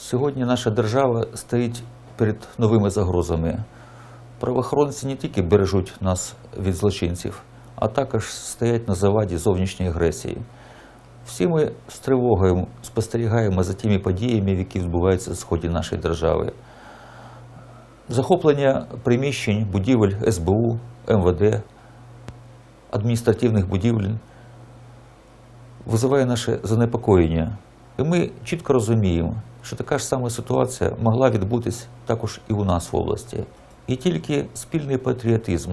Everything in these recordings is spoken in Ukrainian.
Сьогодні наша держава стоїть перед новими загрозами. Правоохоронці не тільки бережуть нас від злочинців, а також стоять на заваді зовнішньої агресії. Всі ми з тривогою спостерігаємо за тими подіями, які відбуваються на сході нашої держави. Захоплення приміщень, будівель СБУ, МВД, адміністративних будівель визиває наше занепокоєння. І ми чітко розуміємо, що така ж сама ситуація могла відбутись також і у нас в області. І тільки спільний патріотизм,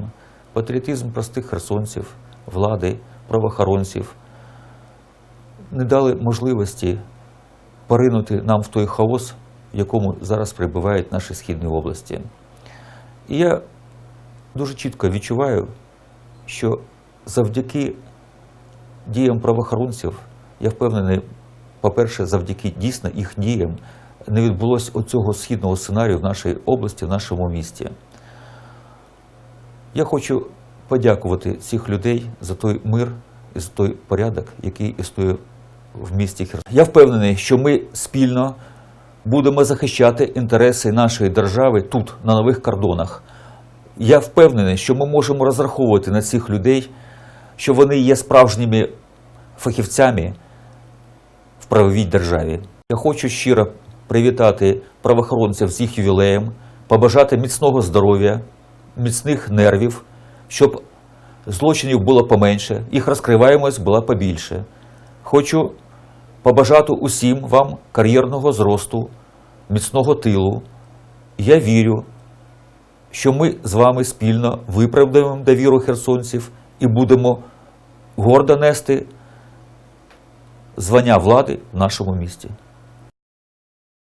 патріотизм простих херсонців, влади, правоохоронців не дали можливості поринути нам в той хаос, в якому зараз перебувають наші східні області. І я дуже чітко відчуваю, що завдяки діям правоохоронців, я впевнений, по-перше, завдяки дійсно їх діям не відбулося оцього східного сценарію в нашій області, в нашому місті. Я хочу подякувати цих людей за той мир і за той порядок, який існує в місті Херсон. Я впевнений, що ми спільно будемо захищати інтереси нашої держави тут, на нових кордонах. Я впевнений, що ми можемо розраховувати на цих людей, що вони є справжніми фахівцями правовій державі. Я хочу щиро привітати правоохоронців з їх ювілеєм, побажати міцного здоров'я, міцних нервів, щоб злочинів було поменше, їх розкриваємось була побільше. Хочу побажати усім вам кар'єрного зросту, міцного тилу. Я вірю, що ми з вами спільно виправдаємо довіру херсонців і будемо гордо нести звання влади в нашому місті.